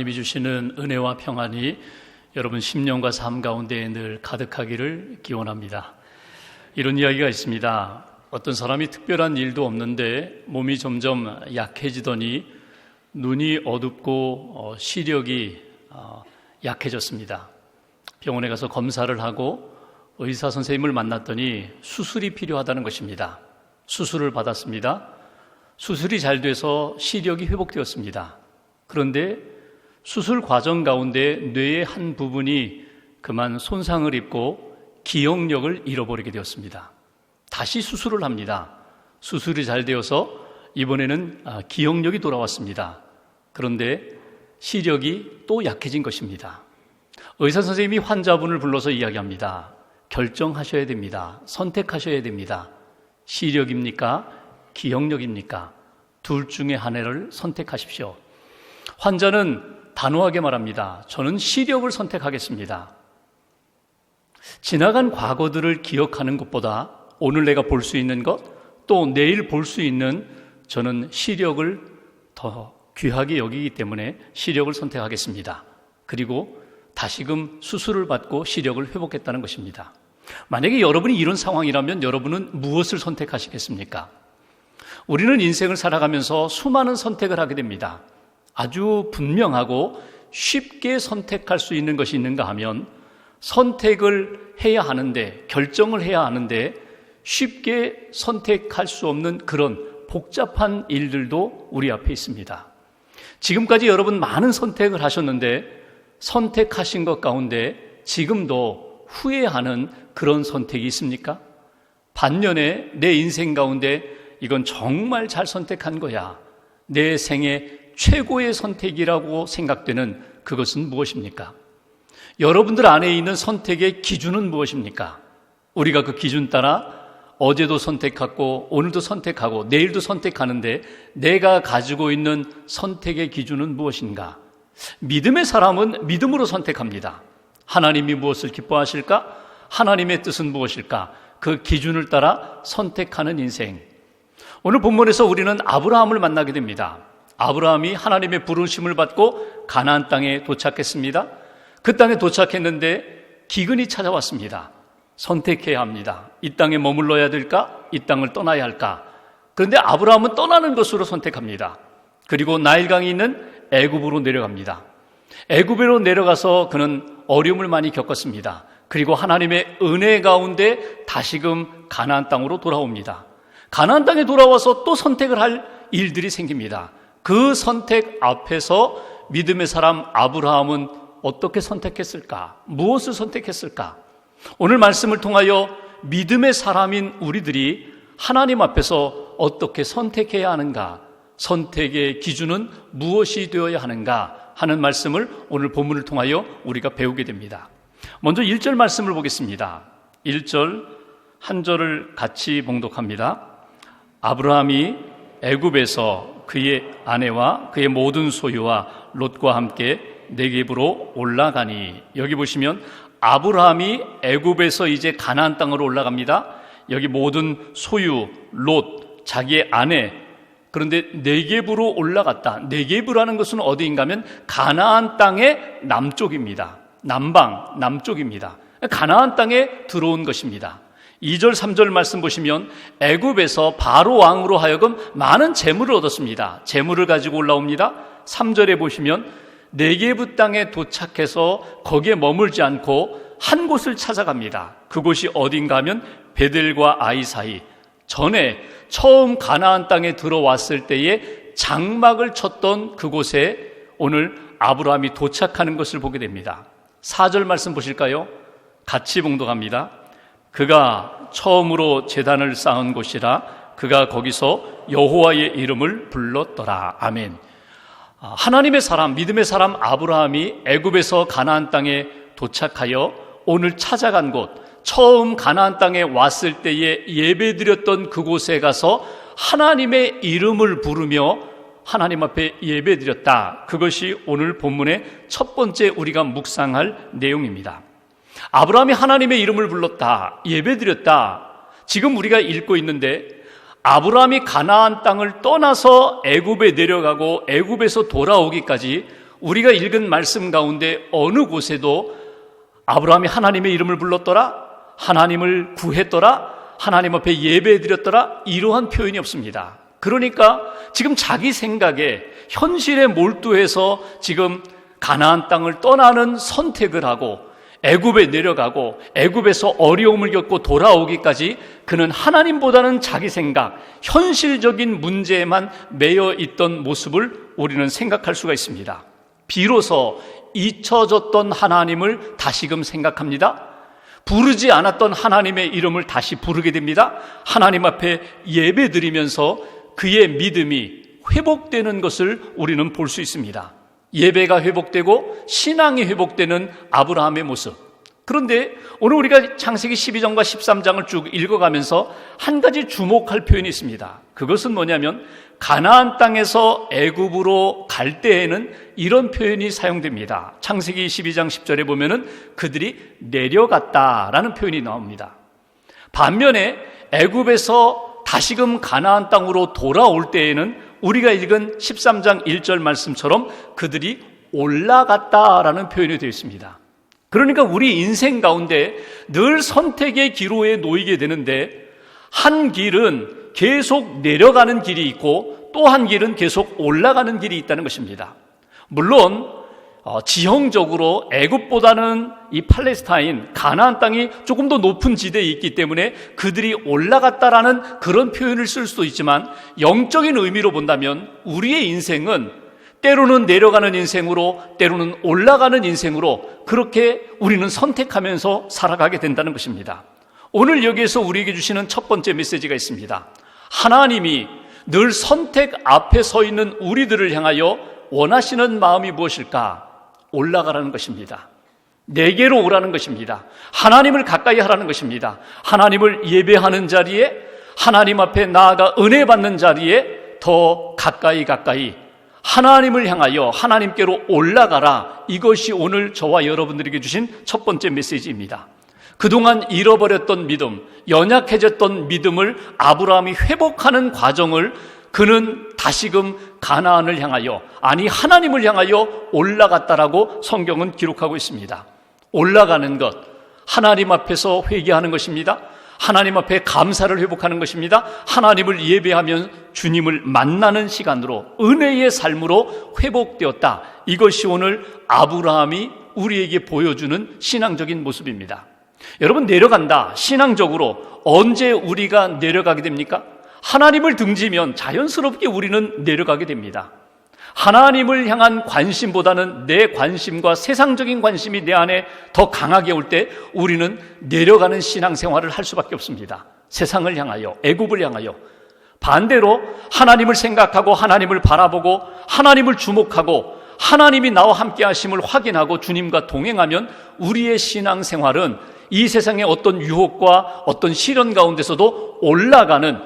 하나님이 주시는 은혜와 평안이 여러분 심령과 삶 가운데 늘 가득하기를 기원합니다. 이런 이야기가 있습니다. 어떤 사람이 특별한 일도 없는데 몸이 점점 약해지더니 눈이 어둡고 어, 시력이 어, 약해졌습니다. 병원에 가서 검사를 하고 의사 선생님을 만났더니 수술이 필요하다는 것입니다. 수술을 받았습니다. 수술이 잘 돼서 시력이 회복되었습니다. 그런데 수술 과정 가운데 뇌의 한 부분이 그만 손상을 입고 기억력을 잃어버리게 되었습니다. 다시 수술을 합니다. 수술이 잘 되어서 이번에는 아, 기억력이 돌아왔습니다. 그런데 시력이 또 약해진 것입니다. 의사 선생님이 환자분을 불러서 이야기합니다. 결정하셔야 됩니다. 선택하셔야 됩니다. 시력입니까? 기억력입니까? 둘 중에 하나를 선택하십시오. 환자는 단호하게 말합니다. 저는 시력을 선택하겠습니다. 지나간 과거들을 기억하는 것보다 오늘 내가 볼 수 있는 것, 또 내일 볼 수 있는 저는 시력을 더 귀하게 여기기 때문에 시력을 선택하겠습니다. 그리고 다시금 수술을 받고 시력을 회복했다는 것입니다. 만약에 여러분이 이런 상황이라면 여러분은 무엇을 선택하시겠습니까? 우리는 인생을 살아가면서 수많은 선택을 하게 됩니다. 아주 분명하고 쉽게 선택할 수 있는 것이 있는가 하면 선택을 해야 하는데, 결정을 해야 하는데 쉽게 선택할 수 없는 그런 복잡한 일들도 우리 앞에 있습니다. 지금까지 여러분 많은 선택을 하셨는데 선택하신 것 가운데 지금도 후회하는 그런 선택이 있습니까? 반년에 내 인생 가운데 이건 정말 잘 선택한 거야. 내 생애 최고의 선택이라고 생각되는 그것은 무엇입니까? 여러분들 안에 있는 선택의 기준은 무엇입니까? 우리가 그 기준 따라 어제도 선택하고 오늘도 선택하고 내일도 선택하는데 내가 가지고 있는 선택의 기준은 무엇인가? 믿음의 사람은 믿음으로 선택합니다. 하나님이 무엇을 기뻐하실까? 하나님의 뜻은 무엇일까? 그 기준을 따라 선택하는 인생. 오늘 본문에서 우리는 아브라함을 만나게 됩니다. 아브라함이 하나님의 부르심을 받고 가나안 땅에 도착했습니다. 그 땅에 도착했는데 기근이 찾아왔습니다. 선택해야 합니다. 이 땅에 머물러야 될까? 이 땅을 떠나야 할까? 그런데 아브라함은 떠나는 것으로 선택합니다. 그리고 나일강이 있는 애굽으로 내려갑니다. 애굽으로 내려가서 그는 어려움을 많이 겪었습니다. 그리고 하나님의 은혜 가운데 다시금 가나안 땅으로 돌아옵니다. 가나안 땅에 돌아와서 또 선택을 할 일들이 생깁니다. 그 선택 앞에서 믿음의 사람 아브라함은 어떻게 선택했을까? 무엇을 선택했을까? 오늘 말씀을 통하여 믿음의 사람인 우리들이 하나님 앞에서 어떻게 선택해야 하는가? 선택의 기준은 무엇이 되어야 하는가? 하는 말씀을 오늘 본문을 통하여 우리가 배우게 됩니다. 먼저 1절 말씀을 보겠습니다. 1절 한 절을 같이 봉독합니다. 아브라함이 애굽에서 그의 아내와 그의 모든 소유와 롯과 함께 내geb으로 올라가니 여기 보시면 아브라함이 애굽에서 이제 가나안 땅으로 올라갑니다. 여기 모든 소유, 롯, 자기의 아내 그런데 네geb으로 올라갔다. 네geb이라는 것은 어디인가면 가나안 땅의 남쪽입니다. 남방, 남쪽입니다. 가나안 땅에 들어온 것입니다. 2절, 3절 말씀 보시면 애굽에서 바로 왕으로 하여금 많은 재물을 얻었습니다. 재물을 가지고 올라옵니다. 3절에 보시면 네게부 땅에 도착해서 거기에 머물지 않고 한 곳을 찾아갑니다. 그곳이 어딘가 하면 베델과 아이 사이 전에 처음 가나안 땅에 들어왔을 때에 장막을 쳤던 그곳에 오늘 아브라함이 도착하는 것을 보게 됩니다. 4절 말씀 보실까요? 같이 봉독합니다. 그가 처음으로 재단을 쌓은 곳이라 그가 거기서 여호와의 이름을 불렀더라. 아멘. 아, 하나님의 사람, 믿음의 사람 아브라함이 애굽에서 가나안 땅에 도착하여 오늘 찾아간 곳, 처음 가나안 땅에 왔을 때에 예배드렸던 그곳에 가서 하나님의 이름을 부르며 하나님 앞에 예배드렸다. 그것이 오늘 본문의 첫 번째 우리가 묵상할 내용입니다. 아브라함이 하나님의 이름을 불렀다. 예배드렸다. 지금 우리가 읽고 있는데 아브라함이 가나안 땅을 떠나서 애굽에 내려가고 애굽에서 돌아오기까지 우리가 읽은 말씀 가운데 어느 곳에도 아브라함이 하나님의 이름을 불렀더라, 하나님을 구했더라, 하나님 앞에 예배드렸더라 이러한 표현이 없습니다. 그러니까 지금 자기 생각에 현실에 몰두해서 지금 가나안 땅을 떠나는 선택을 하고 애굽에 내려가고 애굽에서 어려움을 겪고 돌아오기까지 그는 하나님보다는 자기 생각, 현실적인 문제에만 매여 있던 모습을 우리는 생각할 수가 있습니다. 비로소 잊혀졌던 하나님을 다시금 생각합니다. 부르지 않았던 하나님의 이름을 다시 부르게 됩니다. 하나님 앞에 예배 드리면서 그의 믿음이 회복되는 것을 우리는 볼 수 있습니다. 예배가 회복되고 신앙이 회복되는 아브라함의 모습. 그런데 오늘 우리가 창세기 12장과 13장을 쭉 읽어가면서 한 가지 주목할 표현이 있습니다. 그것은 뭐냐면 가나안 땅에서 애굽으로 갈 때에는 이런 표현이 사용됩니다. 창세기 12장 10절에 보면은 그들이 내려갔다라는 표현이 나옵니다. 반면에 애굽에서 다시금 가나안 땅으로 돌아올 때에는 우리가 읽은 13장 1절 말씀처럼 그들이 올라갔다라는 표현이 되어 있습니다. 그러니까 우리 인생 가운데 늘 선택의 기로에 놓이게 되는데 한 길은 계속 내려가는 길이 있고 또 한 길은 계속 올라가는 길이 있다는 것입니다. 물론 어, 지형적으로 애굽보다는 이 팔레스타인 가나안 땅이 조금 더 높은 지대에 있기 때문에 그들이 올라갔다라는 그런 표현을 쓸 수도 있지만 영적인 의미로 본다면 우리의 인생은 때로는 내려가는 인생으로 때로는 올라가는 인생으로 그렇게 우리는 선택하면서 살아가게 된다는 것입니다. 오늘 여기에서 우리에게 주시는 첫 번째 메시지가 있습니다. 하나님이 늘 선택 앞에 서 있는 우리들을 향하여 원하시는 마음이 무엇일까? 올라가라는 것입니다. 내게로 오라는 것입니다. 하나님을 가까이 하라는 것입니다. 하나님을 예배하는 자리에 하나님 앞에 나아가 은혜 받는 자리에 더 가까이 가까이 하나님을 향하여 하나님께로 올라가라. 이것이 오늘 저와 여러분들에게 주신 첫 번째 메시지입니다. 그동안 잃어버렸던 믿음, 연약해졌던 믿음을 아브라함이 회복하는 과정을 그는 다시금 가나안을 향하여 아니 하나님을 향하여 올라갔다라고 성경은 기록하고 있습니다. 올라가는 것 하나님 앞에서 회개하는 것입니다. 하나님 앞에 감사를 회복하는 것입니다. 하나님을 예배하면 주님을 만나는 시간으로 은혜의 삶으로 회복되었다. 이것이 오늘 아브라함이 우리에게 보여주는 신앙적인 모습입니다. 여러분 내려간다. 신앙적으로 언제 우리가 내려가게 됩니까? 하나님을 등지면 자연스럽게 우리는 내려가게 됩니다. 하나님을 향한 관심보다는 내 관심과 세상적인 관심이 내 안에 더 강하게 올 때 우리는 내려가는 신앙생활을 할 수밖에 없습니다. 세상을 향하여, 애굽을 향하여. 반대로 하나님을 생각하고 하나님을 바라보고 하나님을 주목하고 하나님이 나와 함께 하심을 확인하고 주님과 동행하면 우리의 신앙생활은 이 세상의 어떤 유혹과 어떤 시련 가운데서도 올라가는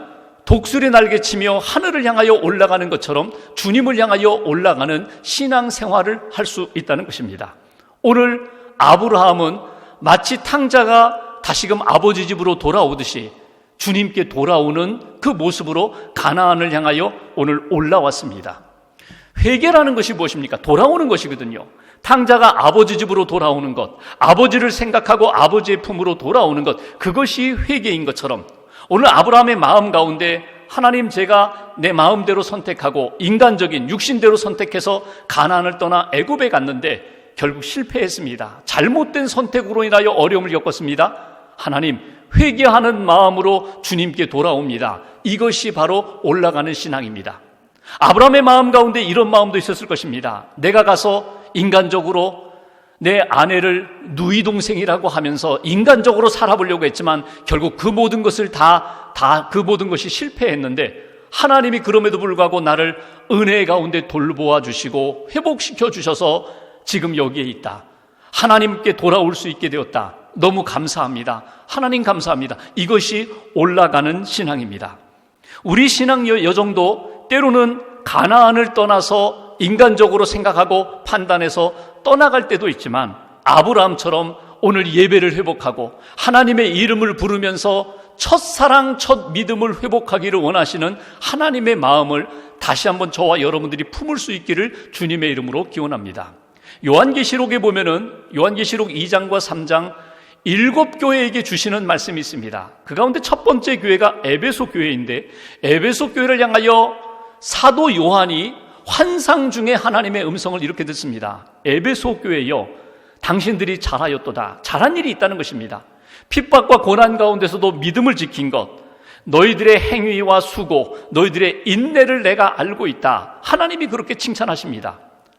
독수리 날개 치며 하늘을 향하여 올라가는 것처럼 주님을 향하여 올라가는 신앙 생활을 할 수 있다는 것입니다. 오늘 아브라함은 마치 탕자가 다시금 아버지 집으로 돌아오듯이 주님께 돌아오는 그 모습으로 가나안을 향하여 오늘 올라왔습니다. 회개라는 것이 무엇입니까? 돌아오는 것이거든요. 탕자가 아버지 집으로 돌아오는 것, 아버지를 생각하고 아버지의 품으로 돌아오는 것, 그것이 회개인 것처럼 오늘 아브라함의 마음 가운데 하나님 제가 내 마음대로 선택하고 인간적인 육신대로 선택해서 가나안을 떠나 애굽에 갔는데 결국 실패했습니다. 잘못된 선택으로 인하여 어려움을 겪었습니다. 하나님 회개하는 마음으로 주님께 돌아옵니다. 이것이 바로 올라가는 신앙입니다. 아브라함의 마음 가운데 이런 마음도 있었을 것입니다. 내가 가서 인간적으로 내 아내를 누이 동생이라고 하면서 인간적으로 살아보려고 했지만 결국 그 모든 것을 다, 다 그 모든 것이 실패했는데 하나님이 그럼에도 불구하고 나를 은혜 가운데 돌보아 주시고 회복시켜 주셔서 지금 여기에 있다. 하나님께 돌아올 수 있게 되었다. 너무 감사합니다. 하나님 감사합니다. 이것이 올라가는 신앙입니다. 우리 신앙 여정도 때로는 가나안을 떠나서 인간적으로 생각하고 판단해서 떠나갈 때도 있지만 아브라함처럼 오늘 예배를 회복하고 하나님의 이름을 부르면서 첫사랑, 첫 믿음을 회복하기를 원하시는 하나님의 마음을 다시 한번 저와 여러분들이 품을 수 있기를 주님의 이름으로 기원합니다. 요한계시록에 보면은 요한계시록 2장과 3장 일곱 교회에게 주시는 말씀이 있습니다. 그 가운데 첫 번째 교회가 에베소 교회인데 에베소 교회를 향하여 사도 요한이 환상 중에 하나님의 음성을 이렇게 듣습니다. 에베소 교회여 당신들이 잘하였도다. 잘한 일이 있다는 것입니다. 핍박과 고난 가운데서도 믿음을 지킨 것, 너희들의 행위와 수고, 너희들의 인내를 내가 알고 있다. 하나님이 그렇게 칭찬하십니다.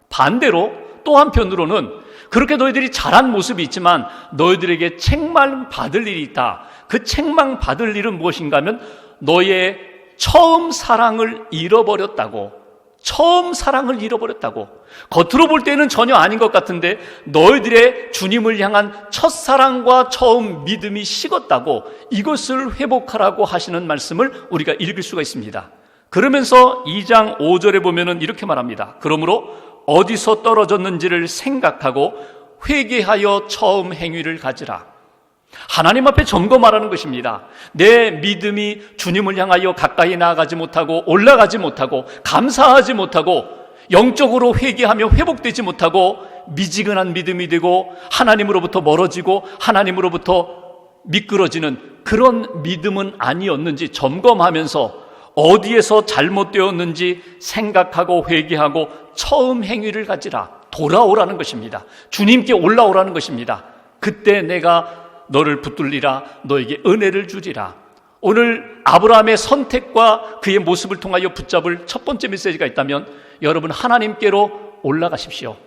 반대로 또 한편으로는 그렇게 너희들이 잘한 모습이 있지만 너희들에게 책망 받을 일이 있다. 그 책망 받을 일은 무엇인가 하면 너의 처음 사랑을 잃어버렸다고. 처음 사랑을 잃어버렸다고. 겉으로 볼 때는 전혀 아닌 것 같은데 너희들의 주님을 향한 첫사랑과 처음 믿음이 식었다고 이것을 회복하라고 하시는 말씀을 우리가 읽을 수가 있습니다. 그러면서 2장 5절에 보면은 이렇게 말합니다. 그러므로 어디서 떨어졌는지를 생각하고 회개하여 처음 행위를 가지라. 하나님 앞에 점검하라는 것입니다. 내 믿음이 주님을 향하여 가까이 나아가지 못하고 올라가지 못하고 감사하지 못하고 영적으로 회개하며 회복되지 못하고 미지근한 믿음이 되고 하나님으로부터 멀어지고 하나님으로부터 미끄러지는 그런 믿음은 아니었는지 점검하면서 어디에서 잘못되었는지 생각하고 회개하고 처음 행위를 가지라 돌아오라는 것입니다. 주님께 올라오라는 것입니다. 그때 내가 너를 붙들리라 너에게 은혜를 주리라. 오늘 아브라함의 선택과 그의 모습을 통하여 붙잡을 첫 번째 메시지가 있다면 여러분 하나님께로 올라가십시오.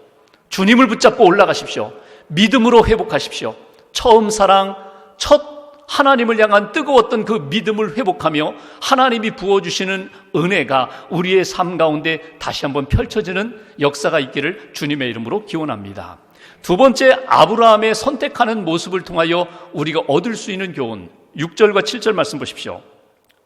주님을 붙잡고 올라가십시오. 믿음으로 회복하십시오. 처음 사랑, 첫 하나님을 향한 뜨거웠던 그 믿음을 회복하며 하나님이 부어주시는 은혜가 우리의 삶 가운데 다시 한번 펼쳐지는 역사가 있기를 주님의 이름으로 기원합니다. 두 번째, 아브라함의 선택하는 모습을 통하여 우리가 얻을 수 있는 교훈. 6절과 7절 말씀 보십시오.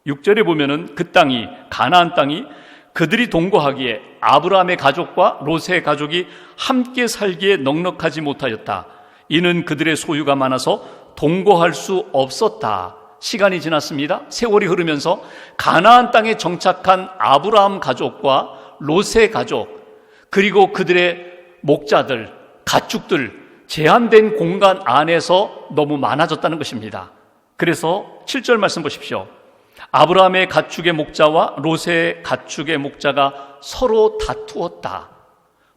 6절에 보면은 그 땅이, 가나안 땅이 그들이 동거하기에 아브라함의 가족과 롯의 가족이 함께 살기에 넉넉하지 못하였다. 이는 그들의 소유가 많아서 동거할 수 없었다. 시간이 지났습니다. 세월이 흐르면서 가나안 땅에 정착한 아브라함 가족과 롯의 가족 그리고 그들의 목자들 가축들 제한된 공간 안에서 너무 많아졌다는 것입니다. 그래서 7절 말씀 보십시오. 아브라함의 가축의 목자와 롯의 가축의 목자가 서로 다투었다.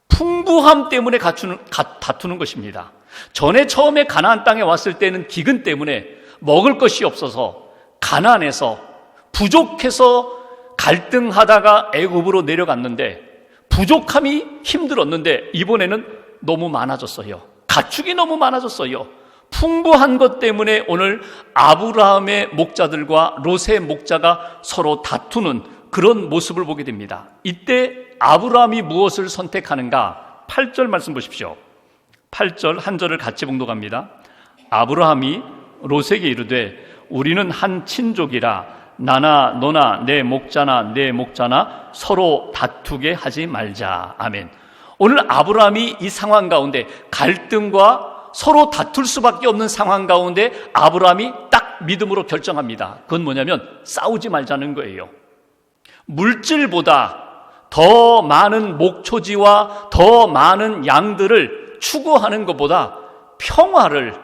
풍부함 때문에 갖추는, 가, 다투는 것입니다. 전에 처음에 가나안 땅에 왔을 때는 기근 때문에 먹을 것이 없어서 가난해서 부족해서 갈등하다가 애굽으로 내려갔는데 부족함이 힘들었는데 이번에는 너무 많아졌어요. 가축이 너무 많아졌어요. 풍부한 것 때문에 오늘 아브라함의 목자들과 롯의 목자가 서로 다투는 그런 모습을 보게 됩니다. 이때 아브라함이 무엇을 선택하는가? 8절 말씀 보십시오. 8절 한 절을 같이 봉독합니다. 아브라함이 롯에게 이르되 우리는 한 친족이라 나나 너나 내 목자나 내 목자나 서로 다투게 하지 말자. 아멘. 오늘 아브라함이 이 상황 가운데 갈등과 서로 다툴 수밖에 없는 상황 가운데 아브라함이 딱 믿음으로 결정합니다. 그건 뭐냐면 싸우지 말자는 거예요. 물질보다 더 많은 목초지와 더 많은 양들을 추구하는 것보다 평화를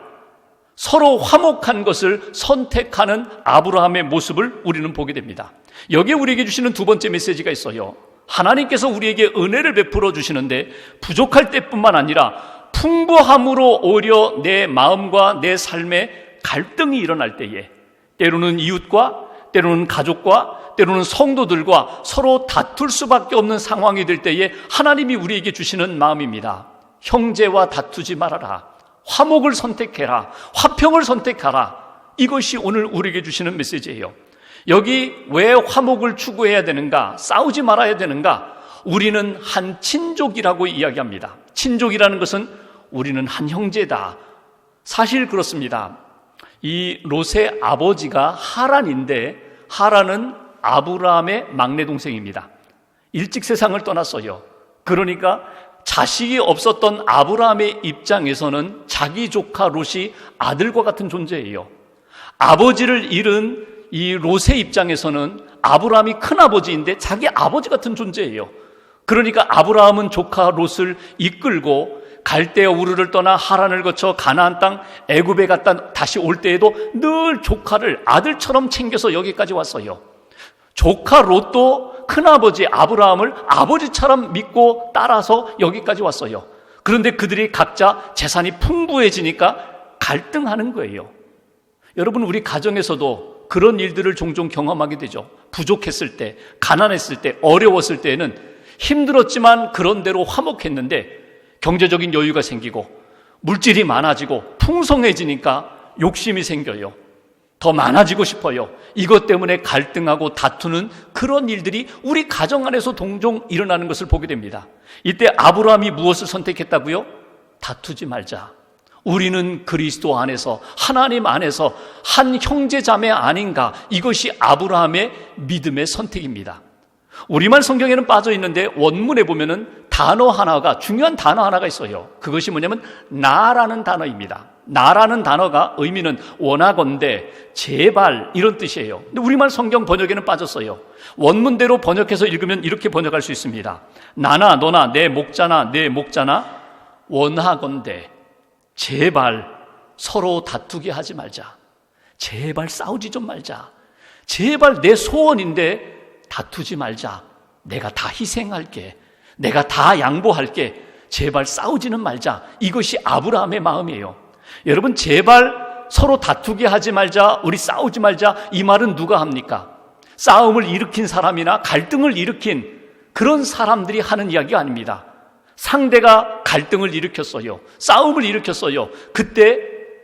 서로 화목한 것을 선택하는 아브라함의 모습을 우리는 보게 됩니다. 여기에 우리에게 주시는 두 번째 메시지가 있어요. 하나님께서 우리에게 은혜를 베풀어 주시는데 부족할 때뿐만 아니라 풍부함으로 오히려 내 마음과 내 삶에 갈등이 일어날 때에 때로는 이웃과 때로는 가족과 때로는 성도들과 서로 다툴 수밖에 없는 상황이 될 때에 하나님이 우리에게 주시는 마음입니다. 형제와 다투지 말아라. 화목을 선택해라. 화평을 선택하라. 이것이 오늘 우리에게 주시는 메시지예요. 여기 왜 화목을 추구해야 되는가? 싸우지 말아야 되는가? 우리는 한 친족이라고 이야기합니다. 친족이라는 것은 우리는 한 형제다. 사실 그렇습니다. 이 롯의 아버지가 하란인데 하란은 아브라함의 막내 동생입니다. 일찍 세상을 떠났어요. 그러니까 자식이 없었던 아브라함의 입장에서는 자기 조카 롯이 아들과 같은 존재예요. 아버지를 잃은 이 롯의 입장에서는 아브라함이 큰 아버지인데 자기 아버지 같은 존재예요. 그러니까 아브라함은 조카 롯을 이끌고 갈대아 우르를 떠나 하란을 거쳐 가나안 땅 애굽에 갔다 다시 올 때에도 늘 조카를 아들처럼 챙겨서 여기까지 왔어요. 조카 롯도 큰아버지 아브라함을 아버지처럼 믿고 따라서 여기까지 왔어요. 그런데 그들이 각자 재산이 풍부해지니까 갈등하는 거예요. 여러분, 우리 가정에서도 그런 일들을 종종 경험하게 되죠. 부족했을 때, 가난했을 때, 어려웠을 때에는 힘들었지만 그런 대로 화목했는데 경제적인 여유가 생기고 물질이 많아지고 풍성해지니까 욕심이 생겨요. 더 많아지고 싶어요. 이것 때문에 갈등하고 다투는 그런 일들이 우리 가정 안에서 동종 일어나는 것을 보게 됩니다. 이때 아브라함이 무엇을 선택했다고요? 다투지 말자. 우리는 그리스도 안에서 하나님 안에서 한 형제 자매 아닌가 이것이 아브라함의 믿음의 선택입니다. 우리말 성경에는 빠져 있는데 원문에 보면은 단어 하나가 중요한 단어 하나가 있어요. 그것이 뭐냐면 나라는 단어입니다. 나라는 단어가 의미는 원하건대 제발 이런 뜻이에요. 근데 우리말 성경 번역에는 빠졌어요. 원문대로 번역해서 읽으면 이렇게 번역할 수 있습니다. 나나 너나 내 목자나 내 목자나 원하건대 제발 서로 다투게 하지 말자. 제발 싸우지 좀 말자. 제발 내 소원인데 다투지 말자. 내가 다 희생할게. 내가 다 양보할게. 제발 싸우지는 말자. 이것이 아브라함의 마음이에요. 여러분, 제발 서로 다투게 하지 말자. 우리 싸우지 말자. 이 말은 누가 합니까? 싸움을 일으킨 사람이나 갈등을 일으킨 그런 사람들이 하는 이야기가 아닙니다. 상대가 갈등을 일으켰어요. 싸움을 일으켰어요. 그때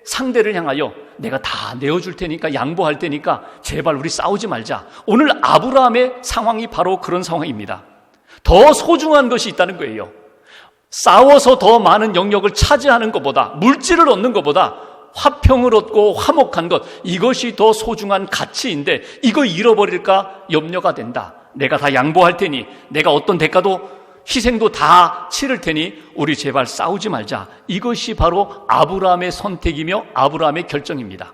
상대를 향하여 내가 다 내어줄 테니까 양보할 테니까 제발 우리 싸우지 말자. 오늘 아브라함의 상황이 바로 그런 상황입니다. 더 소중한 것이 있다는 거예요. 싸워서 더 많은 영역을 차지하는 것보다 물질을 얻는 것보다 화평을 얻고 화목한 것 이것이 더 소중한 가치인데 이거 잃어버릴까 염려가 된다. 내가 다 양보할 테니 내가 어떤 대가도 희생도 다 치를 테니 우리 제발 싸우지 말자. 이것이 바로 아브라함의 선택이며 아브라함의 결정입니다.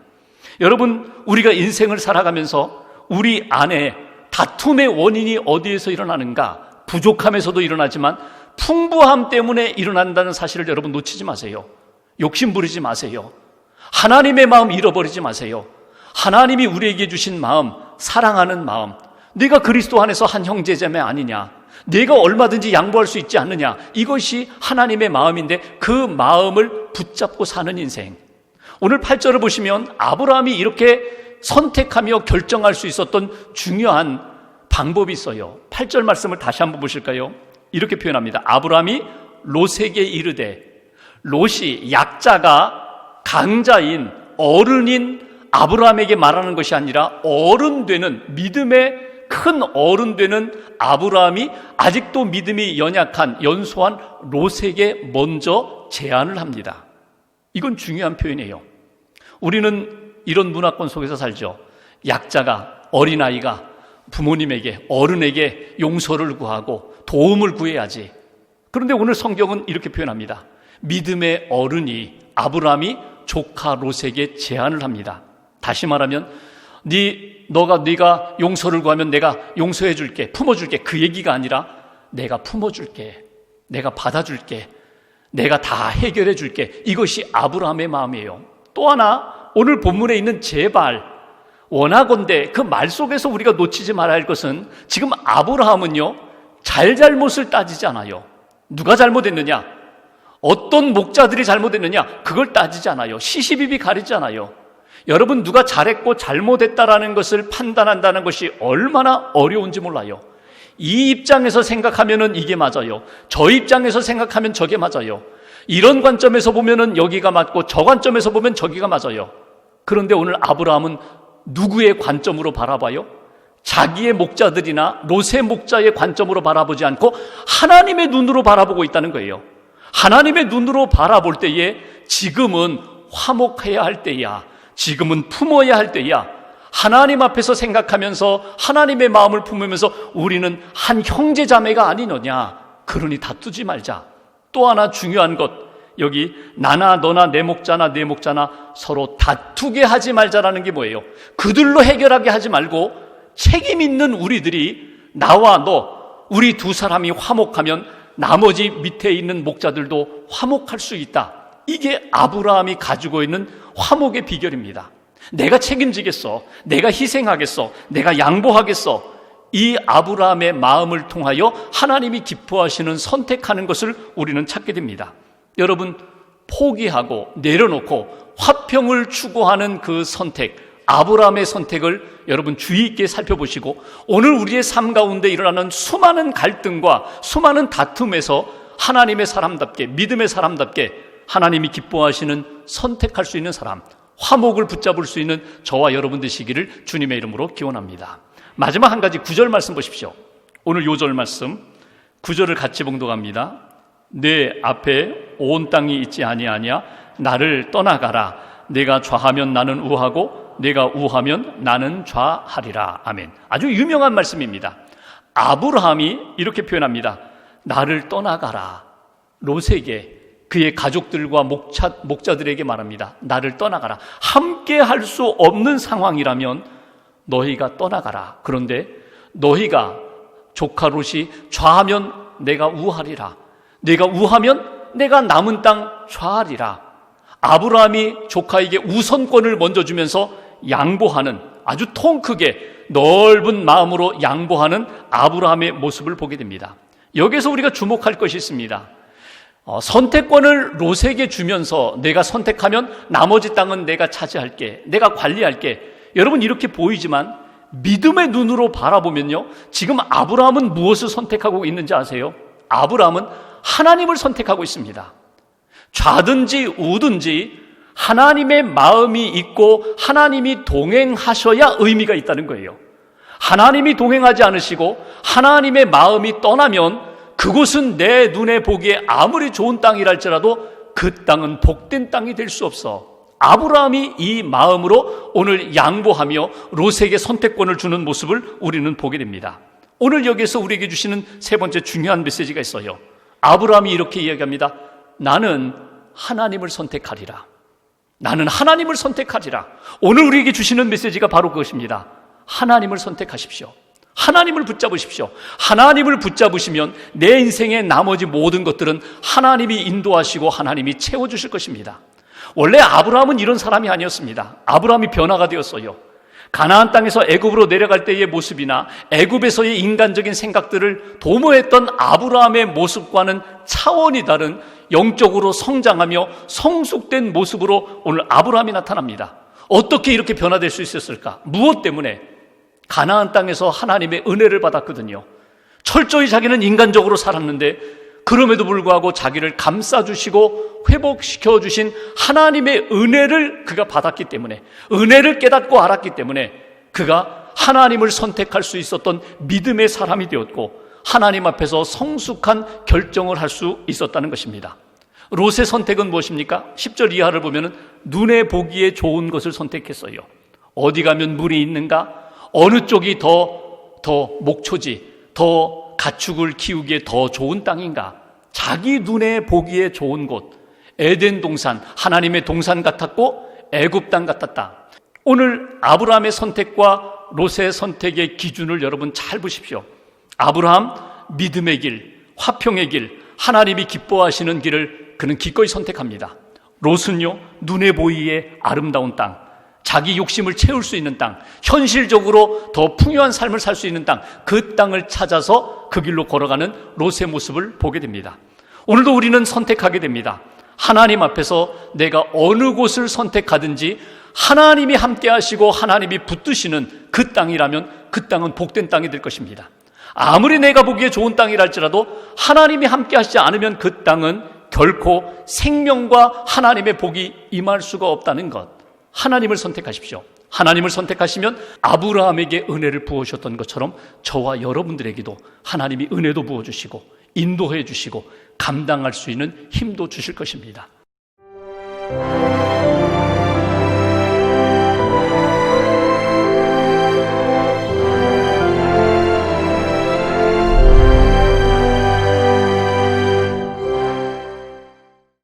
여러분, 우리가 인생을 살아가면서 우리 안에 다툼의 원인이 어디에서 일어나는가? 부족함에서도 일어나지만 풍부함 때문에 일어난다는 사실을 여러분 놓치지 마세요. 욕심 부리지 마세요. 하나님의 마음 잃어버리지 마세요. 하나님이 우리에게 주신 마음, 사랑하는 마음, 네가 그리스도 안에서 한 형제자매 아니냐? 내가 얼마든지 양보할 수 있지 않느냐. 이것이 하나님의 마음인데 그 마음을 붙잡고 사는 인생. 오늘 8절을 보시면 아브라함이 이렇게 선택하며 결정할 수 있었던 중요한 방법이 있어요. 8절 말씀을 다시 한번 보실까요? 이렇게 표현합니다. 아브라함이 롯에게 이르되 롯이 약자가 강자인 어른인 아브라함에게 말하는 것이 아니라 어른 되는 믿음의 큰 어른 되는 아브라함이 아직도 믿음이 연약한 연소한 롯에게 먼저 제안을 합니다. 이건 중요한 표현이에요. 우리는 이런 문화권 속에서 살죠. 약자가 어린아이가 부모님에게 어른에게 용서를 구하고 도움을 구해야지. 그런데 오늘 성경은 이렇게 표현합니다. 믿음의 어른이 아브라함이 조카 롯에게 제안을 합니다. 다시 말하면 네 너가 네가 용서를 구하면 내가 용서해 줄게. 품어 줄게. 그 얘기가 아니라 내가 품어 줄게. 내가 받아 줄게. 내가 다 해결해 줄게. 이것이 아브라함의 마음이에요. 또 하나 오늘 본문에 있는 제발 원하건대 그 말 속에서 우리가 놓치지 말아야 할 것은 지금 아브라함은요. 잘잘못을 따지지 않아요. 누가 잘못했느냐? 어떤 목자들이 잘못했느냐? 그걸 따지지 않아요. 시시비비 가리지 않아요. 여러분 누가 잘했고 잘못했다라는 것을 판단한다는 것이 얼마나 어려운지 몰라요. 이 입장에서 생각하면은 이게 맞아요. 저 입장에서 생각하면 저게 맞아요. 이런 관점에서 보면은 여기가 맞고 저 관점에서 보면 저기가 맞아요. 그런데 오늘 아브라함은 누구의 관점으로 바라봐요? 자기의 목자들이나 롯의 목자의 관점으로 바라보지 않고 하나님의 눈으로 바라보고 있다는 거예요. 하나님의 눈으로 바라볼 때에 지금은 화목해야 할 때야. 지금은 품어야 할 때야. 하나님 앞에서 생각하면서 하나님의 마음을 품으면서 우리는 한 형제 자매가 아니느냐. 그러니 다투지 말자. 또 하나 중요한 것. 여기 나나 너나 내 목자나 내 목자나 서로 다투게 하지 말자라는 게 뭐예요? 그들로 해결하게 하지 말고 책임 있는 우리들이 나와 너 우리 두 사람이 화목하면 나머지 밑에 있는 목자들도 화목할 수 있다. 이게 아브라함이 가지고 있는 화목의 비결입니다. 내가 책임지겠어. 내가 희생하겠어. 내가 양보하겠어. 이 아브라함의 마음을 통하여 하나님이 기뻐하시는 선택하는 것을 우리는 찾게 됩니다. 여러분, 포기하고 내려놓고 화평을 추구하는 그 선택, 아브라함의 선택을 여러분 주의 있게 살펴보시고 오늘 우리의 삶 가운데 일어나는 수많은 갈등과 수많은 다툼에서 하나님의 사람답게 믿음의 사람답게 하나님이 기뻐하시는 선택할 수 있는 사람, 화목을 붙잡을 수 있는 저와 여러분 되시기를 주님의 이름으로 기원합니다. 마지막 한 가지 구절 말씀 보십시오. 오늘 요절 말씀. 구절을 같이 봉독합니다. 내 앞에 온 땅이 있지 아니하냐 나를 떠나가라. 내가 좌하면 나는 우하고 내가 우하면 나는 좌하리라. 아멘. 아주 유명한 말씀입니다. 아브라함이 이렇게 표현합니다. 나를 떠나가라. 롯에게 그의 가족들과 목자, 목자들에게 말합니다 나를 떠나가라 함께 할 수 없는 상황이라면 너희가 떠나가라 그런데 너희가 조카 롯이 좌하면 내가 우하리라 내가 우하면 내가 남은 땅 좌하리라. 아브라함이 조카에게 우선권을 먼저 주면서 양보하는 아주 통 크게 넓은 마음으로 양보하는 아브라함의 모습을 보게 됩니다. 여기서 우리가 주목할 것이 있습니다. 어, 선택권을 롯에게 주면서 내가 선택하면 나머지 땅은 내가 차지할게. 내가 관리할게. 여러분 이렇게 보이지만 믿음의 눈으로 바라보면요. 지금 아브라함은 무엇을 선택하고 있는지 아세요? 아브라함은 하나님을 선택하고 있습니다. 좌든지 우든지 하나님의 마음이 있고 하나님이 동행하셔야 의미가 있다는 거예요. 하나님이 동행하지 않으시고 하나님의 마음이 떠나면 그곳은 내 눈에 보기에 아무리 좋은 땅이랄지라도 그 땅은 복된 땅이 될 수 없어. 아브라함이 이 마음으로 오늘 양보하며 롯에게 선택권을 주는 모습을 우리는 보게 됩니다. 오늘 여기에서 우리에게 주시는 세 번째 중요한 메시지가 있어요. 아브라함이 이렇게 이야기합니다. 나는 하나님을 선택하리라. 나는 하나님을 선택하리라. 오늘 우리에게 주시는 메시지가 바로 그것입니다. 하나님을 선택하십시오. 하나님을 붙잡으십시오. 하나님을 붙잡으시면 내 인생의 나머지 모든 것들은 하나님이 인도하시고 하나님이 채워주실 것입니다. 원래 아브라함은 이런 사람이 아니었습니다. 아브라함이 변화가 되었어요. 가나안 땅에서 애굽으로 내려갈 때의 모습이나 애굽에서의 인간적인 생각들을 도모했던 아브라함의 모습과는 차원이 다른 영적으로 성장하며 성숙된 모습으로 오늘 아브라함이 나타납니다. 어떻게 이렇게 변화될 수 있었을까? 무엇 때문에? 가나안 땅에서 하나님의 은혜를 받았거든요. 철저히 자기는 인간적으로 살았는데 그럼에도 불구하고 자기를 감싸주시고 회복시켜 주신 하나님의 은혜를 그가 받았기 때문에, 은혜를 깨닫고 알았기 때문에 그가 하나님을 선택할 수 있었던 믿음의 사람이 되었고, 하나님 앞에서 성숙한 결정을 할 수 있었다는 것입니다. 롯의 선택은 무엇입니까? 10절 이하를 보면 눈에 보기에 좋은 것을 선택했어요. 어디 가면 물이 있는가? 어느 쪽이 더, 더 목초지, 더 가축을 키우기에 더 좋은 땅인가? 자기 눈에 보기에 좋은 곳, 에덴 동산, 하나님의 동산 같았고 애굽 땅 같았다. 오늘 아브라함의 선택과 롯의 선택의 기준을 여러분 잘 보십시오. 아브라함 믿음의 길, 화평의 길, 하나님이 기뻐하시는 길을 그는 기꺼이 선택합니다. 롯은요 눈에 보이에 아름다운 땅, 자기 욕심을 채울 수 있는 땅, 현실적으로 더 풍요한 삶을 살 수 있는 땅, 그 땅을 찾아서 그 길로 걸어가는 롯의 모습을 보게 됩니다. 오늘도 우리는 선택하게 됩니다. 하나님 앞에서 내가 어느 곳을 선택하든지 하나님이 함께 하시고 하나님이 붙드시는 그 땅이라면 그 땅은 복된 땅이 될 것입니다. 아무리 내가 보기에 좋은 땅이랄지라도 하나님이 함께 하시지 않으면 그 땅은 결코 생명과 하나님의 복이 임할 수가 없다는 것. 하나님을 선택하십시오. 하나님을 선택하시면 아브라함에게 은혜를 부으셨던 것처럼 저와 여러분들에게도 하나님이 은혜도 부어주시고 인도해 주시고 감당할 수 있는 힘도 주실 것입니다.